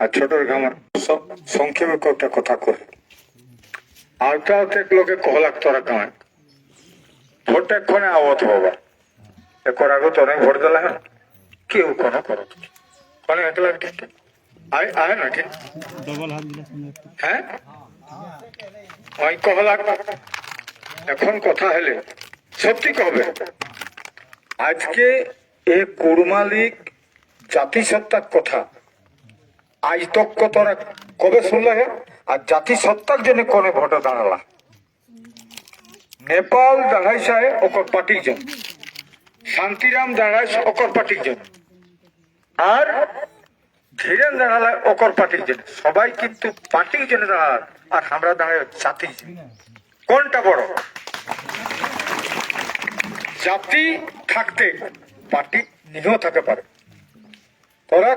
আর ছোটর ঘামার স- সংক্ষেপে কয়েকটা কথা আলটা অর্ধেক লোকে কহলাক তোরা গাঁয়ে ভোট এক্ষণে আওয়াত হবা একর আগে তো অনেক ভোট দিলা হ্যাঁ কেউ কোনো করো কোনে একলা ঠিক আয় আয় না ঠিক হ্যাঁ? ওই কহলাক এখন কথা হলে সত্যি কবে? আজকে এ কুড়মালিক জাতিসত্তার কথা আজ তক তোরা কবে শুনলে আর জাতিসত্তার জন্য কোনে ভোটে দাঁড়ালা? নেপাল দাঁড়াইছে ওকর পার্টির জন্য। শান্তিরাম দাঁড়াইছে ওকর পার্টির জন্য। আর ধীরেন দাঁড়ালে ওকর পার্টির জন্য। সবাই কিন্তু পার্টির জন্য দাঁড়াল, আর আমরা দাঁড়াই জাতির জন্য। কোনটা বড়? জাতি থাকতে পার্টি নিহ থাকে পারে। তোরা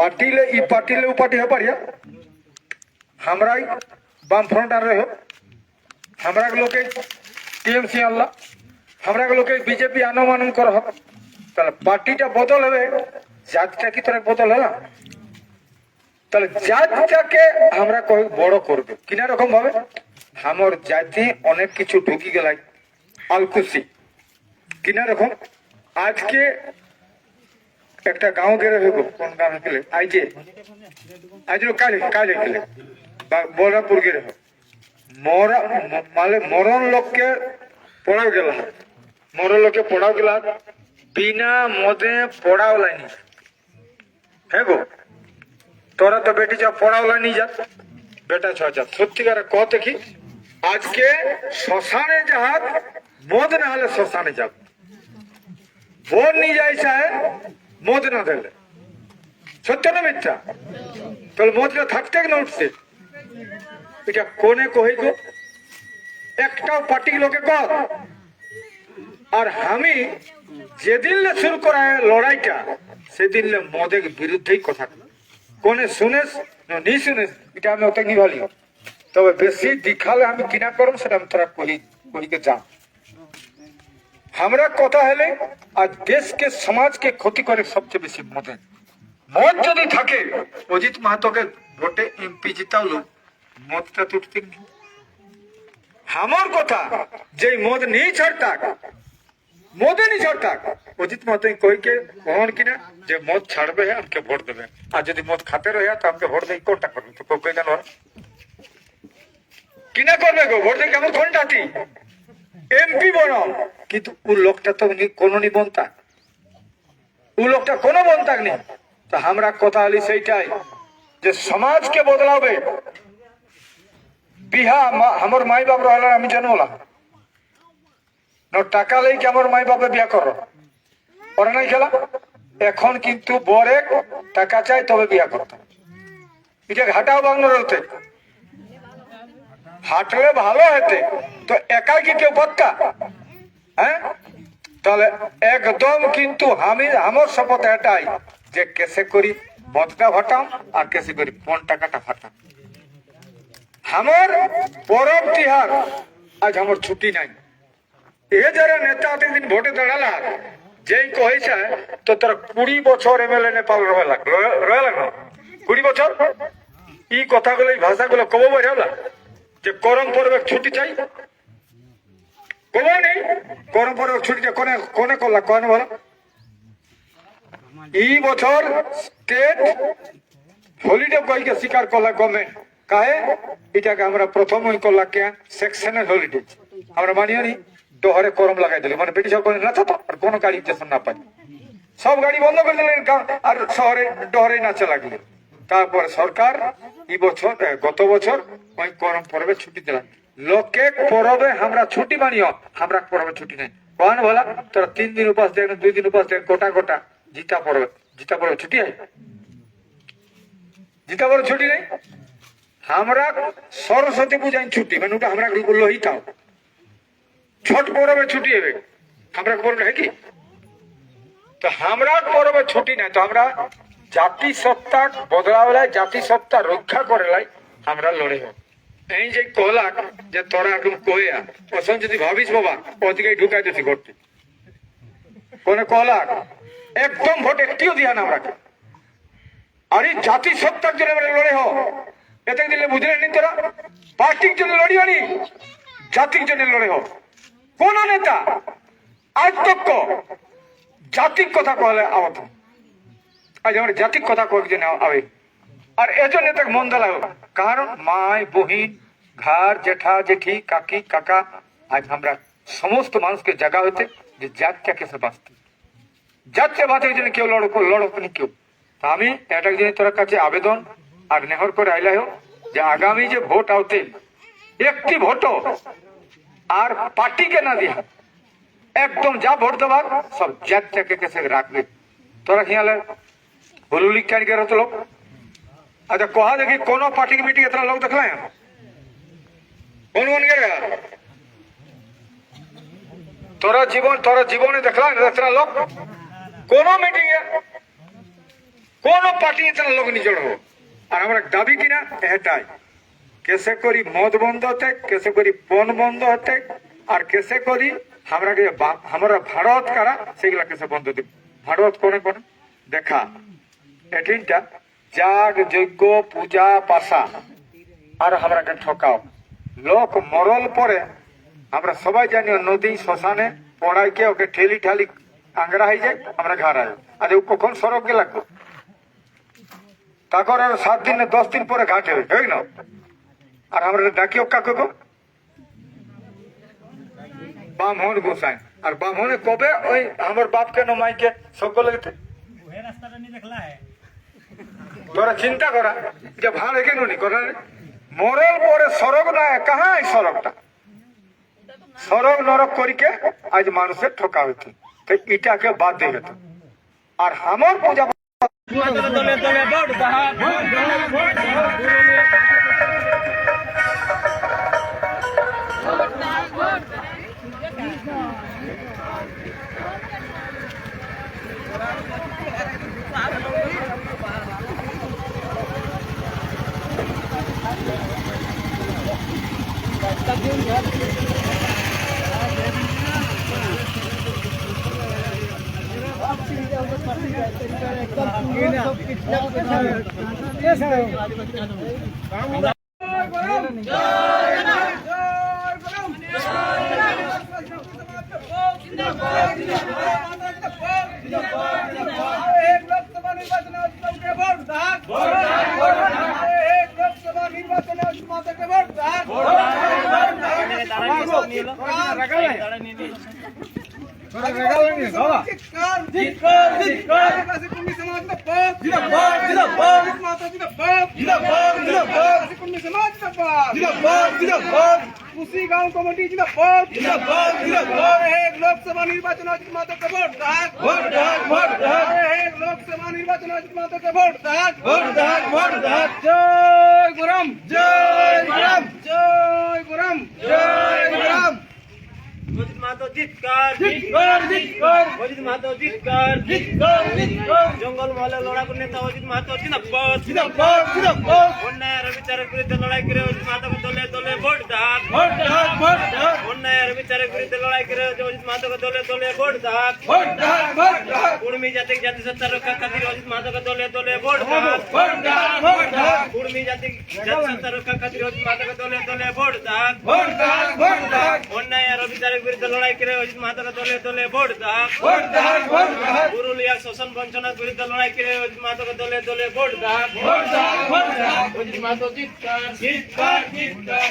পার্টিলে ই পার্টিলে ও পার্টি হয়ে পারিয়া আমরাই বাম ফ্রন্ট আর রহ আমরা লোকে টিএমসি আনলা আমরা লোকে বিজেপি আনমানন করা হবে তাহলে পার্টিটা বদল হবে জাতটা কি তোরা বদল হলো তাহলে জাতটাকে আমরা কই বড় করবে কিনা রকম ভাবে আমার জাতি অনেক কিছু ঢুকি গেলাই আলকুসি কিনা রকম আজকে একটা গাঁও গেলে হইব, কোন গাঁও গেলে আইজে। আজ কালে কালে গেলে বা গেলে হোক। মরা মানে মরণ লোককে পড়াও গেল মরণ লোকে পড়াও গেল বিনা মদে পড়াও লাইনি হ্যাঁ গো? তোরা তো বেটি যা পড়াও লাইনি যা। বেটা ছ যা। সত্যিকার ক দেখি? আজকে শ্মশানে যাহার মদ না হলে শ্মশানে যাব বোন নিয়ে যাই সাহেব মদ না দিলে। সত্য না মিথ্যা? তাহলে মদটা থাকতে না উঠছে? এটা কোনে কহি গো? একটাও পার্টি লোকে কর। আর আমি যেদিন শুরু করা লড়াইটা, সেদিন মদের বিরুদ্ধেই কথা কোনে শুনেস না নি শুনেস এটা আমি অত নিভালি তবে বেশি দিখালে আমি কিনা করব, সেটা আমি তোরা কহি কহিকে যাও আমরা কথা হলে আর দেশকে সমাজকে ক্ষতি করে সবচেয়ে বেশি মদে। মদ যদি থাকে অজিত মাহাতোকে ভোটে এমপি জিতাওলো মদটা তুটতে আমার কথা যে মদ নেই ছাড়তাক মদে নি ছাড়তাক অজিত মাহাতো কইকে কখন কিনা? যে মদ ছাড়বে আমাকে ভোট দেবে। আর যদি মদ খাতে রহে তো আমাকে ভোট দেই কোনটা করবে? তো কই কেন কিনা করবে গো? ভোট দেই কেমন কোনটা এমপি বনাও কিন্তু ও লোকটা তো কোনো নি বনতা ও লোকটা কোনো বনতাক নেই। তো আমরা কথা হলি সেইটাই যে সমাজকে বদলাবে। বিহা আমার মাই বাপ রহলা আমি জানলাম টাকা লেগে আমার মাই বাপে বিয়া করো। করে নাই খেলা? এখন কিন্তু বরে টাকা চাই, তবে বিয়া করতে এটা ঘাটাও বাংলার হতে হাঁটলে ভালো হতে তো একাই কি কেউ পাক্কা? হ্যাঁ? তাহলে একদম কিন্তু আমি আমার শপথ এটাই যে কেসে করি মদটা ফাটাম আর কেসে করি পন টাকাটা ফাটাম আমার পরব তিহার, আজ আমার ছুটি নাই। এ যারা নেতা দিন ভোটে দাঁড়ালা, যেই কহেছে, তো কুড়ি বছর এমএলএ নেপাল রহে লাগ রহে লাগ। কুড়ি বছর? এই কথাগুলো, এই ভাষাগুলো কব বেরোলা যে করম পর্বে ছুটি চাই করম পর্বে ছুটিটা কোনে কোনে করলা? কোনে বলো এই বছর স্টেট হলিডে কইকে স্বীকার করলা গভর্নমেন্ট কাহে? এটাকে আমরা প্রথম ওই করলা কে সেকশনের হলিডে আমরা মানিও নি ডহরে করম লাগাই দিলি। মানে ব্রিটিশ কোনো না থাকতো আর কোনো গাড়ি স্টেশন না পাই সব গাড়ি বন্ধ করে দিলেন আর শহরে ডহরে নাচে লাগল তারপরে সরকার এই বছর গত বছর ওই করম পর্বে ছুটি দিলাম লোকে পরবে, আমরা ছুটি মানিও আমরা পরবে ছুটি নেই। কন বলা, তোরা তিন দিন উপাস দেখ দুই দিন উপাস দেখ গোটা গোটা জিতা পড়বে জিতা পড়বে ছুটি হয় জিতা পড়বে ছুটি নেই? আমরা সরস্বতী পূজায় ছুটি মানে ওটা আমরা বলল হিতাও। ছট পরবে ছুটি হবে আমরা বলল হ্যাঁ কি? তো আমরা পরবে ছুটি নাই, তো আমরা জাতি সত্তা বদলাওলাই জাতি সত্তা রক্ষা করেলাই আমরা লড়ে হোক এই যে কলাক, যে তোরা একদম কইয়া ওসব যদি ভাবিস বাবা ওদিকে ঢুকাই দিছি ঘরটি। কোনে কলাক? একদম ভোট একটিও দিয়া না আমরা আরে জাতি সত্তার জন্য আমরা লড়ে হ। এতে দিলে বুঝলে নি তোরা? পার্টির জন্য লড়িও নি, জাতির জন্য লড়ে হ। কোন নেতা আজ তক জাতির কথা কহলে আবত আজ আমার জাতির কথা কয়েকজন আবে আর এজন নেতাকে মন দেলা কারণ মায়, বহিন ঘর জেঠা, জেঠি, কাকি, কাকা, আজ আমরা সমস্ত মানুষকে জাগা হইতে যে জাতটাকে সে বাঁচতে। যাচ্ছে বাঁচে এই জন্য কেউ লড়ো লড়ো কেউ। আমি এটা জিনিস তোর কাছে আবেদন আর নেহর করে আইলাই হোক, যে আগামী যে ভোট আওতে একটি ভোটও আর পার্টিকে না দিয়া একদম যা ভোট দেবার সব জাতটাকে কেসে রাখবে। তোরা খেয়ালে হুলুলি কারিগর হতো লোক আচ্ছা কহা দেখি কোন পার্টি की मीटिंग इतना लोग देखला है कौन कौन गया তোরা জীবন তোরা জীবনে দেখলা না इतना लोग কোন মিটিং এ কোন পার্টি ইতনা লোক নি জড়ো আর আমরা দাবি কিনা এটাই কেসে করি মদ বন্ধ হতে কেসে করি পণ বন্ধ হতে আর কেসে করি আমরা যে বা- আমরা ভারত কারা সেগুলা কেসে বন্ধ দিব ভারত কোনে কোনে দেখা এটিনটা যাগ যজ্ঞ পূজা পাশা আর আমরাকে ঠকাও লোক মরল পরে আমরা সবাই জানি নদী শ্মশানে পড়াইকে ওকে ঠেলি ঠালি আংরা হয়ে যায় আমরা আয় আর ও কখন সড়ক গে লাগবো তারপর আর সাত দিন না দশ দিন পরে ঘাটে হবে ঠিক না আর আমরা ডাকিও কাকে গো বামহন গোসাই আর বামহনে কবে ওই আমার বাপকে নমাইকে সকলে রাস্তাটা নি হে তোরা চিন্তা করা যে ভাড় কেন নি করা? মরল পরে সড়ক না, কাহা এই সড়কটা সড়ক নরক করিকে আজ মানুষের ঠকা হইত। তো ইটাকে বাদ দিয়ে যেত আর আমার পূজা দলে দলে দৌড় এক লোকসভা নির্বাচনে जिंदाबाद आदिवासी कुणबी समाज जिंदाबाद जिंदाबाद जिंदाबाद कुसी गांव कमिटी जिंदाबाद जिंदाबाद जिंदाबाद एक लोकसभा निर्वाचनाचे माताचे वोट दाग वोट दाग वोट दाग एक लोकसभा निर्वाचनाचे माताचे वोट दाग वोट दाग वोट दाग जय गुरम जय गुरम जय জিতকার জিতকার জিতকার অজিত মাহাতো জিতকার জিতকার জিতকার জঙ্গল মহলে লড়াকু নেতা অজিত মাহাতো জিন্দাবাদ। জিন্দাবাদ জিন্দাবাদ। অন্যায়ের বিচারের বিরুদ্ধে লড়াই করে অজিত মাহাতোকে দলে দলে ভোট দাগ ভোট দাগ ভোট দাগ অন্যায়ের বিচারের বিরুদ্ধে লড়াই করে অজিত মাহাতোকে দলে দলে ভোট দাগ ভোট দাগ ভোট দাগ কুর্মী জাতি জাতি সত্তা রক্ষা খাতির অজিত মাহাতোকে দলে দলে ভোট দাগ ভোট দাগ ভোট দাগ কুর্মী জাতি জাতি সত্তা রক্ষা খাতির অজিত মাহাতোকে দলে দলে ভোট দাগ ভোট দাগ ভোট দাগ অন্যায়ের বিচারের বিরুদ্ধে লড়াই করে অজিত মাহাতোকে দলে দলে ভোট দাগ ভোট দাগ ভোট দাগ পুরুলিয়া শোষণ বঞ্চনার বিরুদ্ধে লড়াই করে অজিত মাহাতোকে দলে দলে ভোট দাগ ভোট দাগ ভোট দাগ অজিত মাহাতো জিতকার জিতকার জিতকার